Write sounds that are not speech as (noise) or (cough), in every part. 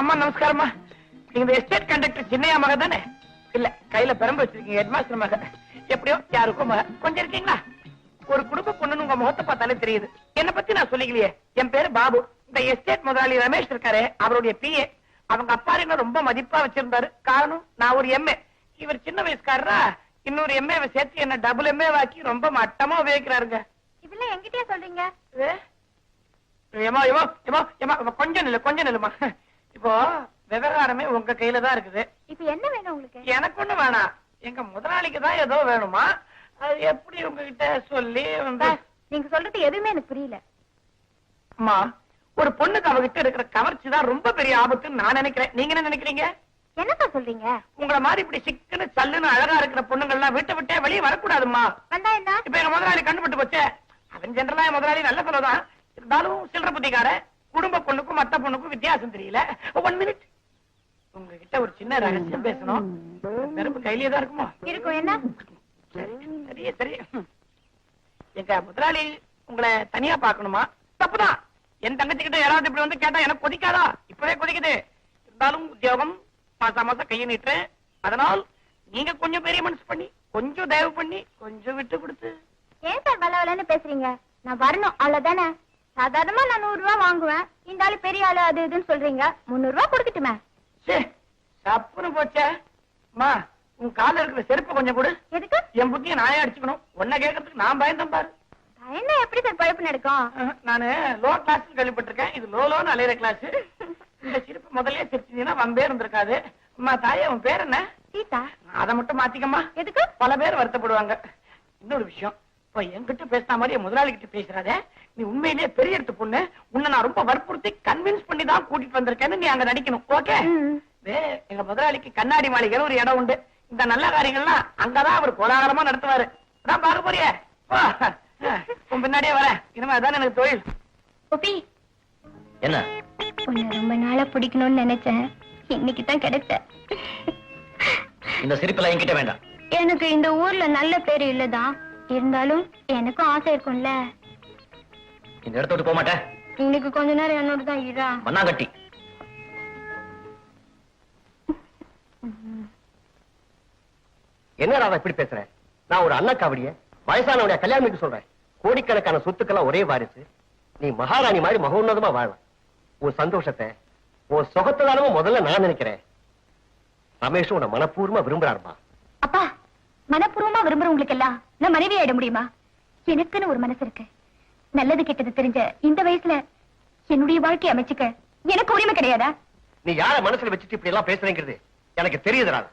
அம்மா நமஸ்காரம்மா. நீங்க இந்த எஸ்டேட் கண்டக்டர் சின்னையா மக தானே? இல்ல கையில பெரம்பு வச்சிருக்கீங்க ஹெட்மாஸ்டர் மக. எப்படியோ யாருக்கோ மக. கொஞ்சம் இருக்கீங்களா? ஒரு குடும்ப பொண்ணுன்னு உங்க முகத்தை பார்த்தாலே தெரியுது. என்ன பத்தி நான் சொல்லிக்கலையே. என் பேரு பாபு. இந்த எஸ்டேட் முதலாளி ரமேஷ் இருக்காரு அவருடைய பிஏ அவங்க அப்பா என்ன ரொம்ப மதிப்பா வச்சிருந்தாரு. காரணம் நான் ஒரு எம்ஏ இவர் சின்ன வயசுக்காரரா? இன்னொரு எம்ஏ சேர்த்து என்ன டபுள் எம்ஏ வாக்கி ரொம்ப மட்டமா உபயோகிக்கிறாருங்க. இதெல்லாம் என்கிட்டயே சொல்றீங்க? ஏ? ஏம்மா, ஏம்மா, ஏம்மா, ஏம்மா, ஏம்மா, கொஞ்சம் நில்லு கொஞ்சம் நில்லுமா இப்போ விவகாரமே உங்க கையில தான் இருக்குது. இப்ப என்ன வேணும் உங்களுக்கு? எனக்கு ஒண்ணு வேணாம். எங்க முதலாளிக்கு தான் ஏதோ வேணுமா? அது எப்படி உங்ககிட்ட சொல்லி நீங்க சொல்றது எதுவுமே எனக்கு புரியல. அம்மா ஒரு பொண்ணுக்கு அவகிட்ட இருக்கிற கவர்ச்சி தான் ரொம்ப பெரிய ஆபத்துன்னு நான் நினைக்கிறேன். நீங்க என்ன நினைக்கிறீங்க? என்ன சார் சொல்றீங்க? உங்கள மாதிரி இப்படி சிக்குன்னு சல்லுன்னு அழகா இருக்கிற பொண்ணுங்கள்லாம் வீட்டை விட்டே வெளியே வரக்கூடாதும்மா. வந்தா என்ன? இப்ப எங்க முதலாளி கண்டுபிட்டு போச்சே. அவன் ஜென்ரலா முதலாளி நல்ல சொல்லதான் இருந்தாலும் சில்லற புத்திக்கார குடும்ப பொண்ணுக்கும் மத்த பொண்ணுக்கும் வித்தியாசம் தெரியல. ஒன் மினிட் உங்ககிட்ட ஒரு சின்ன ரகசியம் பேசணும். நெருப்பு கையிலேயே தான் இருக்குமா? இருக்கும். என்ன? சரி சரி எங்க முதலாளி உங்களை தனியா பார்க்கணுமா? தப்புதான். என் தங்கச்சி கிட்ட யாராவது இப்படி வந்து கேட்டா எனக்கு கொதிக்காதா? இப்பவே கொதிக்குது. இருந்தாலும் உத்தியோகம் மாசம் மாசம் கையை நீட்டுறேன் அதனால் நீங்க கொஞ்சம் பெரிய மனசு பண்ணி கொஞ்சம் தயவு பண்ணி கொஞ்சம் விட்டு கொடுத்து. ஏன் சார் வள வளன்னு பேசுறீங்க? நான் வரணும். அவ்வளவுதானே? சாதாரணமா நான் நூறு ரூபாய் வாங்குவேன். இந்த ஆளு பெரிய ஆளு அது இதுன்னு சொல்றீங்க. முந்நூறு ரூபாய் கொடுக்கட்டுமே. சே சப்புன்னு போச்சே. அம்மா உன் கால இருக்கிற செருப்பு கொஞ்சம் கொடு. எதுக்கு? என் புத்திய நானே அடிச்சுக்கணும். உன்னை கேட்கறதுக்கு நான் பயந்தேன் பாரு. என்ன எப்படி சார் பழப்பு நடக்கும் நானு லோ கிளாஸ் கேள்விப்பட்டிருக்கேன். இது லோ லோன்னு அலையிற கிளாஸ் இந்த சிரிப்பு முதல்லயே சிரிச்சீங்கன்னா வம்பே இருந்திருக்காது. அம்மா தாயே உன் பேர் என்ன? சீதா. அதை மட்டும் மாத்திக்கம்மா. எதுக்கு? பல பேர் வருத்தப்படுவாங்க. இன்னொரு விஷயம். இப்ப என்கிட்ட பேசின மாதிரி முதலாளி கிட்ட பேசுறாதே. நீ உண்மையிலேயே பெரிய இடத்து பொண்ணு. உன்னை நான் ரொம்ப வற்புறுத்தி கன்வின்ஸ் பண்ணி தான் கூட்டிட்டு வந்திருக்கேன்னு நீ அங்க நடிக்கணும். ஓகே ம். எங்க முதலாளிக்கு கண்ணாடி மாளிகைன்னு ஒரு இடம் உண்டு. இந்த நல்ல காரியங்கள்லாம் அங்கதான் அவர் கோலாகலமா நடத்துவாரு. நான் பார்க்க போறியே. உன் பின்னாடியே வரேன் இனிமே அதான் எனக்கு தொழில். கோபி. என்ன? உன்னை ரொம்ப நாளா பிடிக்கணும்னு நினைச்சேன். இன்னைக்கு தான் கிடைச்ச இந்த சிரிப்பெல்லாம் என்கிட்ட வேண்டாம். எனக்கு இந்த ஊர்ல நல்ல பேர் இல்லதான். இருந்தாலும் எனக்கும் ஆசை இருக்கும்ல. இந்த இடத்த விட்டு போக மாட்டேன் இன்னைக்கு கொஞ்ச நேரம் என்னோட தான் இரா மண்ணாங்கட்டி. என்ன ராதா இப்படி பேசுற? நான் ஒரு அண்ணா காவடிய வயசானவனைய கல்யாணம் சொல்றேன். கோடிக்கணக்கான சொத்துக்கெல்லாம் ஒரே வாரிசு. நீ மகாராணி மாதிரி மகோன்னதமா வாழ உன் சந்தோஷத்தை உன் சுகத்தை முதல்ல நான் நினைக்கிறேன். ரமேஷும் உன்னை மனப்பூர்வமா விரும்புறாருமா? அப்பா மனப்பூர்வமா விரும்புறவங்களுக்கு எல்லாம் நான் மனைவி ஆயிட முடியுமா? எனக்குன்னு ஒரு மனசு இருக்கு. நல்லது கெட்டது தெரிஞ்ச இந்த வயசுல என்னுடைய வாழ்க்கையை அமைச்சுக்க எனக்கு உரிமை கிடையாதா? நீ யார மனசுல வச்சுட்டு இப்படி எல்லாம் பேசுறேங்கிறது எனக்கு தெரியுது ராதா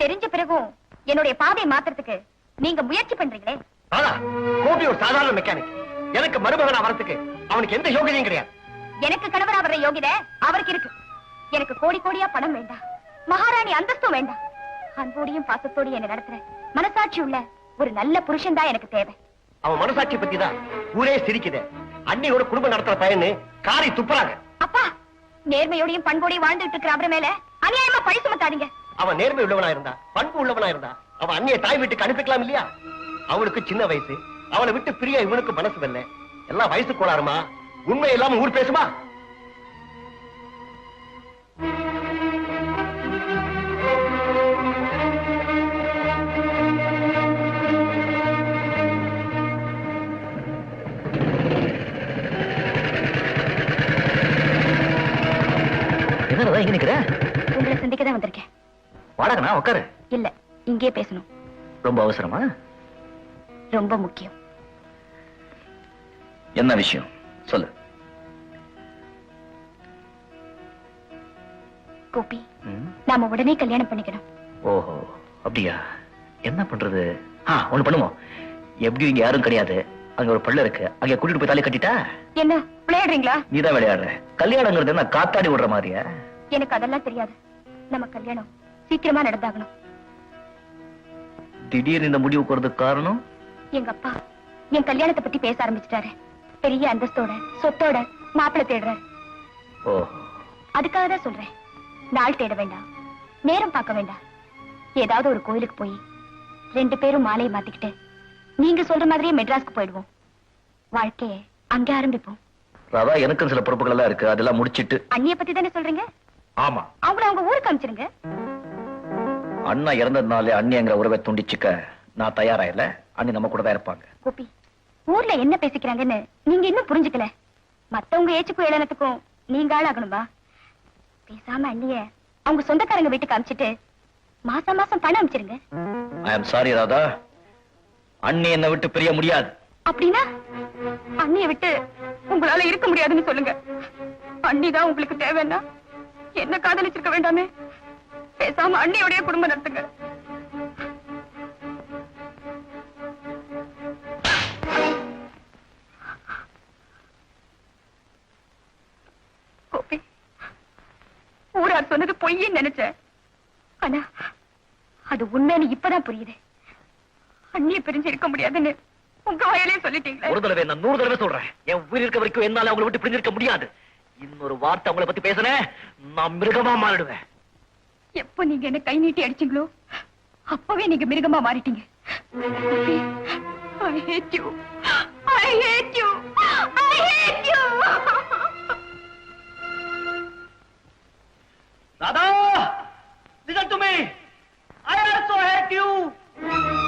தெரிஞ்ச பிறகும் என்னுடைய பாதையை மாத்துறதுக்கு நீங்க முயற்சி பண்றீங்களே. ராதா கோபி ஒரு சாதாரண மெக்கானிக் எனக்கு மருமகனா வரதுக்கு அவனுக்கு எந்த யோகியதையும் கிடையாது. எனக்கு கணவரா வர்ற யோகிதை அவருக்கு இருக்கு. எனக்கு கோடி கோடியா பணம் வேண்டாம். மகாராணி அந்தஸ்தும் வேண்டாம். அன்போடையும் பாசத்தோடையும் என்ன நடத்துற மனசாட்சி உள்ள ஒரு நல்ல புருஷன் தான் எனக்கு தேவை. அவன் மனசாட்சி பத்தி தான் ஊரே சிரிக்குது. அன்னியோட குடும்பம் நடத்துற பையனு காரி துப்புறாங்க. அப்பா நேர்மையோடையும் பண்போடையும் வாழ்ந்துட்டு இருக்கிற அவர மேல அநியாயமா பழி சுமத்தாதீங்க அவன் நேர்மை உள்ளவனா இருந்தா பண்பு உள்ளவனா இருந்தா அவன் அண்ணிய தாய் வீட்டுக்கு அனுப்பிக்கலாம் இல்லையா? அவளுக்கு சின்ன வயசு அவளை விட்டு பிரிய இவனுக்கு மனசு வரல எல்லாம் வயசு கோளாறுமா? உண்மை இல்லாம ஊர் பேசுமா? என்னடா இங்க உங்களை சந்திக்க தான் வந்திருக்கேன். வாடகண்ணா உட்காரு. இல்ல இங்கே பேசணும். ரொம்ப அவசரமா? ரொம்ப முக்கியம். என்ன விஷயம்? சொல்லு. கோபி? நாம உடனே கல்யாணம் பண்ணிக்கணும். ஓஹோ அப்படியா? என்ன பண்றது? ஆ ஒண்ணு பண்ணுவோம் எப்படியும் இங்க யாரும் கிடையாது. அங்க ஒரு பள்ள இருக்கு. அங்க கூட்டிட்டு போய் தாலி கட்டிட்டா? என்ன விளையாடுறீங்களா? நீதான் விளையாடுற. கல்யாணங்கிறது என்ன காத்தாடி விடுற மாதிரியா? எனக்கு அதெல்லாம் தெரியாது. நம்ம கல்யாணம் சீக்கிரமா நடந்தாகணும். திடீர்னு இந்த முடிவுக்கு வரதுக்கு காரணம்? எங்க அப்பா என் கல்யாணத்தை பத்தி பேச ஆரம்பிச்சிட்டாரு. பெரிய அந்தஸ்தோட சொத்தோட மாப்பிள்ளை தேடுறாரு. அதுக்காக தான் சொல்றேன். நாள் தேட வேண்டாம். நேரம் பார்க்க வேண்டாம். ஏதாவது ஒரு கோயிலுக்கு போய் ரெண்டு பேரும் மாலையை மாத்திக்கிட்டு நீங்க சொல்ற மாதிரியே மெட்ராஸ்க்கு போயிடுவோம். வாழ்க்கைய அங்கே ஆரம்பிப்போம். ராதா எனக்கும் சில பொறுப்புகள் எல்லாம் இருக்கு. அதெல்லாம் முடிச்சிட்டு. அண்ணிய பத்தி தானே சொல்றீங்க? ஆமா. அவங்கள அவங்க ஊருக்கு அனுப்பிச்சிருங்க. அண்ணா இறந்ததுனாலே அண்ணிங்கிற உறவை துண்டிச்சுக்க நான் தயாரா இல்ல அண்ணி நம்ம கூட தான் இருப்பாங்க. கோபி ஊர்ல என்ன பேசிக்கிறாங்கன்னு நீங்க இன்னும் புரிஞ்சுக்கல. மத்தவங்க ஏச்சுக்கும் ஏளனத்துக்கும் நீங்க ஆளாகணுமா பேசாம அண்ணிய அவங்க சொந்தக்காரங்க வீட்டுக்கு அனுப்பிச்சிட்டு மாசம் மாசம் பணம் அனுப்பிச்சிருங்க. I am sorry Radha. அண்ணி என்னை விட்டு பிரிய முடியாது. அப்படின்னா அண்ணிய விட்டு உங்களால இருக்க முடியாதுன்னு சொல்லுங்க. அண்ணிதான் உங்களுக்கு தேவைன்னா என்ன காதலிச்சிருக்க வேண்டாமே? பேசாம அண்ணியோடைய குடும்பம் நடத்துங்க. கோபி ஊரார் சொன்னது பொய்ன்னு நினைச்சேன் ஆனா அது உண்மைன்னு இப்பதான் புரியுது. அண்ணியை பிரிஞ்சு இருக்க முடியாதுன்னு உங்க வயலே சொல்லிட்டீங்களா? ஒரு தடவை நான் நூறு தடவை சொல்றேன். என் உயிர் இருக்க வரைக்கும் என்னால அவங்களை விட்டு பிரிஞ்சிருக்க முடியாது. இன்னொரு வார்த்தை அவங்கள பத்தி பேசுனேன் நான் மிருகமா மாறிடுவேன் எப்போ நீங்க என்ன கை நீட்டி அடிச்சீங்களோ அப்பவே நீங்க மிருகமா மாறிட்டீங்க I hate you. I hate you. I hate you. Radha listen to me I also hate you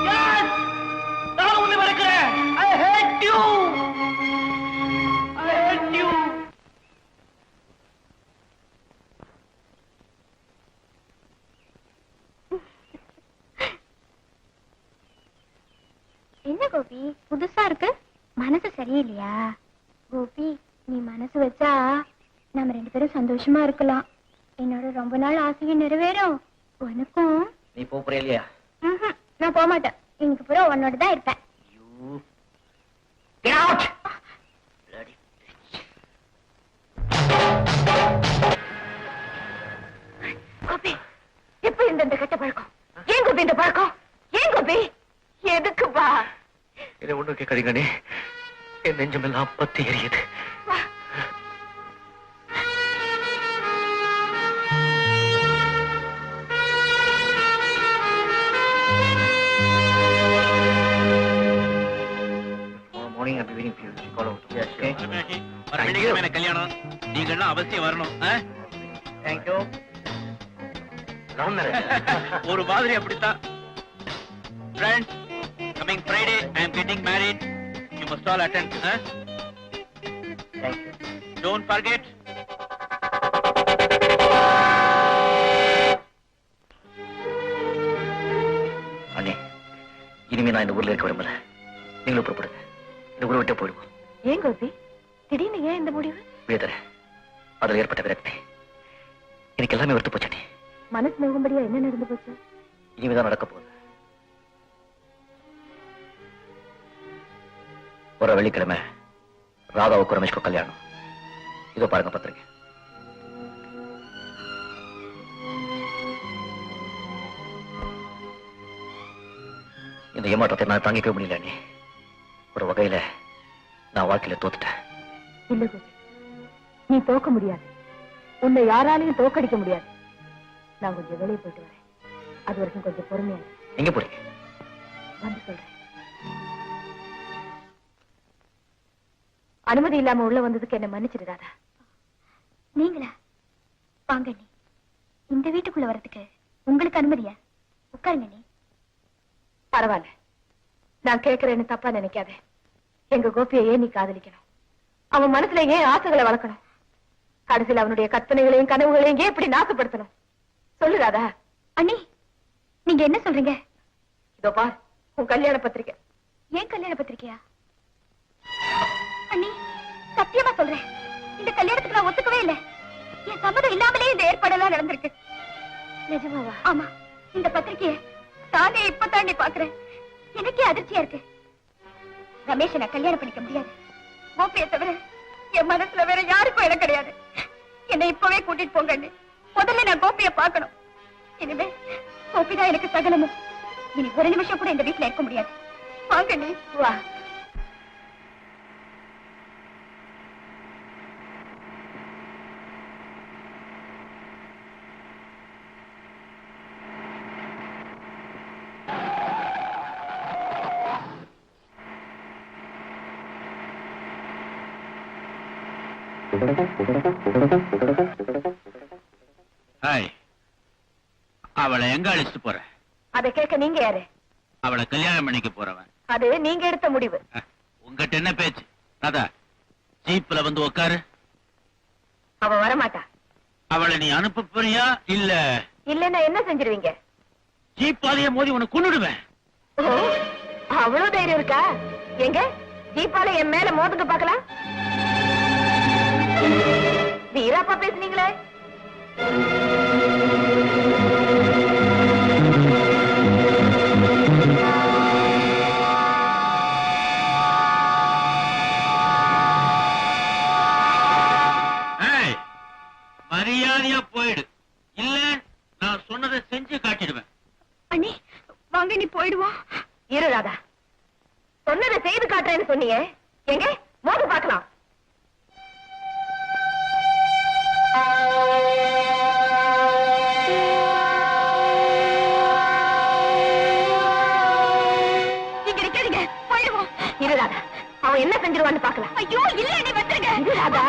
yes சந்தோஷமா இருக்கலாம். என்னோட ரொம்ப நாள் ஆசையும் நிறைவேறும். உனக்கும்? நீ போறே இல்லையா நான் போக மாட்டேன் இன்னைக்கு பூரா உன்னோட தான் இருப்பேன். எப்ப இருந்த இந்த கெட்ட பழக்கம்? ஏன் கோபி இந்த பழக்கம்? ஏன் கோபி? எதுக்குப்பா இதை ஒண்ணு கேட்காதீங்கண்ணே என் நெஞ்சமெல்லாம் பத்தி எரியுது. கல்யாணம் நீங்க எல்லாம் அவசியம் வரணும். (laughs) ஒரு மாதிரி அப்படித்தான். Friends coming Friday I am getting married you must all attend. Don't forget அண்ணே இனிமே நான் இந்த ஊர்ல இருக்க விரும்பல. நீங்களும் புறப்படுங்க. இந்த ஊரை விட்டு போயிடுவோம். ஏன் கோபி? திடீர்னு ஏன் இந்த முடிவு? வேதனை அதில் ஏற்பட்ட விரக்தி. எனக்கு எல்லாமே வெறுத்து போச்சு அண்ணே. மனசு நோகும்படியா என்ன நடந்து போச்சு? இனிமேதான் நடக்க போகுது. ஒரு வெள்ளிக்கிழமை ராதாவுக்கு ரமேஷ்க்கு கல்யாணம். இதோ பாருங்க பத்திரிக்கை. இந்த ஏமாற்றத்தை நான் தாங்கிக்க முடியல ஒரு வகையில நான் வாழ்க்கையில தோத்துட்டேன். நீ தோக்க முடியாது. உன்னை யாராலையும் தோக்கடிக்க முடியாது. நான் கொஞ்சம் வெளியே போயிட்டு வரேன். அது வரைக்கும் கொஞ்சம் பொறுமையா. எங்க போறீங்க? வந்து சொல்றேன். அனுமதி இல்லாம உள்ள வந்ததுக்கு என்ன மன்னிச்சிருதாதா நீங்களா? வாங்க நீ இந்த வீட்டுக்குள்ள வரதுக்கு உங்களுக்கு அனுமதியா? உட்காருங்க நீ பரவாயில்ல. நான் கேட்கிறேன்னு தப்பா நினைக்காத. எங்க கோபியை ஏன் நீ காதலிக்கணும்? அவன் மனசுல ஏன் ஆசைகளை வளர்க்கணும்? கடைசியில் அவனுடைய கற்பனைகளையும் கனவுகளையும் ஏன் இப்படி நாசப்படுத்தணும்? சொல்லுறாதா அண்ணி நீங்க என்ன சொல்றீங்க? இதோ பார் உன் கல்யாண பத்திரிக்கை. ஏன் கல்யாண பத்திரிக்கையா? அண்ணி சத்தியமா சொல்றேன். இந்த கல்யாணத்துக்கு நான் ஒத்துக்கவே இல்லை. என் சம்மதம் இல்லாமலே இந்த ஏற்பாடெல்லாம் நடந்திருக்கு. நிஜமாவா? ஆமா இந்த பத்திரிக்கைய தானே இப்ப தாண்டி பாக்குறேன். எனக்கே அதிர்ச்சியா இருக்கு. ரமேஷை நான் கல்யாணம் பண்ணிக்க முடியாது. கோபியை தவிர என் மனசுல வேற யாருக்கும் இடம் கிடையாது. என்னை இப்பவே கூட்டிட்டு போங்க முதல்ல நான் கோபிய பாக்கணும் இனிமே கோபிதான் எனக்கு சகலமும். இனி ஒரு நிமிஷம் கூட இந்த வீட்டுல இருக்க முடியாது. வாங்க நீ வா. ஹாய். அவளை எங்க அழைச்சிட்டு போற? அதை கேட்க நீங்க யாரு? அவளை கல்யாணம் பண்ணிக்க போறவன். அது நீங்க எடுத்த முடிவு. உங்ககிட்ட என்ன பேச்சு? தாத்தா ஜீப்ல வந்து உட்காரு அவ வரமாட்டா. அவளை நீ அனுப்ப போறியா இல்ல? இல்லன்னா என்ன செஞ்சிருவீங்க? ஜீப்பாலேயே மோதி உன்னை கொன்னுடுவேன். ஓ, அவ்வளவு தைரியம் இருக்கா? எங்க? ஜீப்பால என் மேல மோதுங்க பாக்கலாம் வீராப்பா பேசுனீங்களே? மரியாதையா போயிடு. இல்ல நான் சொன்னதை செஞ்சு காட்டிடுவேன். அண்ணி வாங்க நீ போயிடுவோம். இரு ராதா. சொன்னதை செய்து காட்டுறேன்னு சொன்னீங்க. எங்க? மோது பார்க்கலாம். பார்க்கலாம். ஐயோ இல்ல நீ வந்துருங்க. இரு ராதா.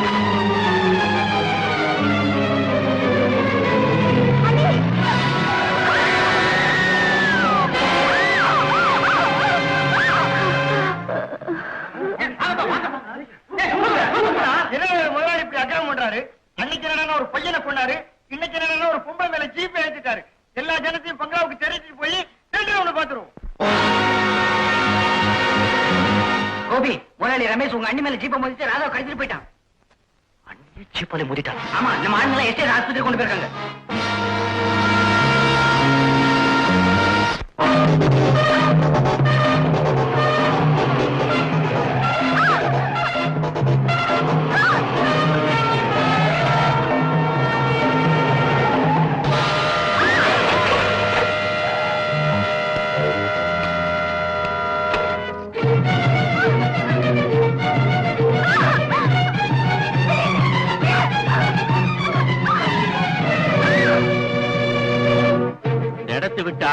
என்ன அண்ணி மேல ஜீப்பை மோதிச்சு ராதாவை கடத்திட்டு போயிட்டான். அண்ணி சீப்பாலே மோதிட்டான். ஆமா நம்ம ஆளுங்களை எஸ்டேட் ஆஸ்பத்திரி கொண்டு போயிருக்காங்க.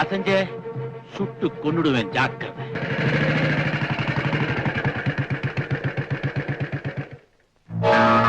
அசைஞ்ச சுட்டு கொண்டுடுவேன் ஜாக்கிரதை.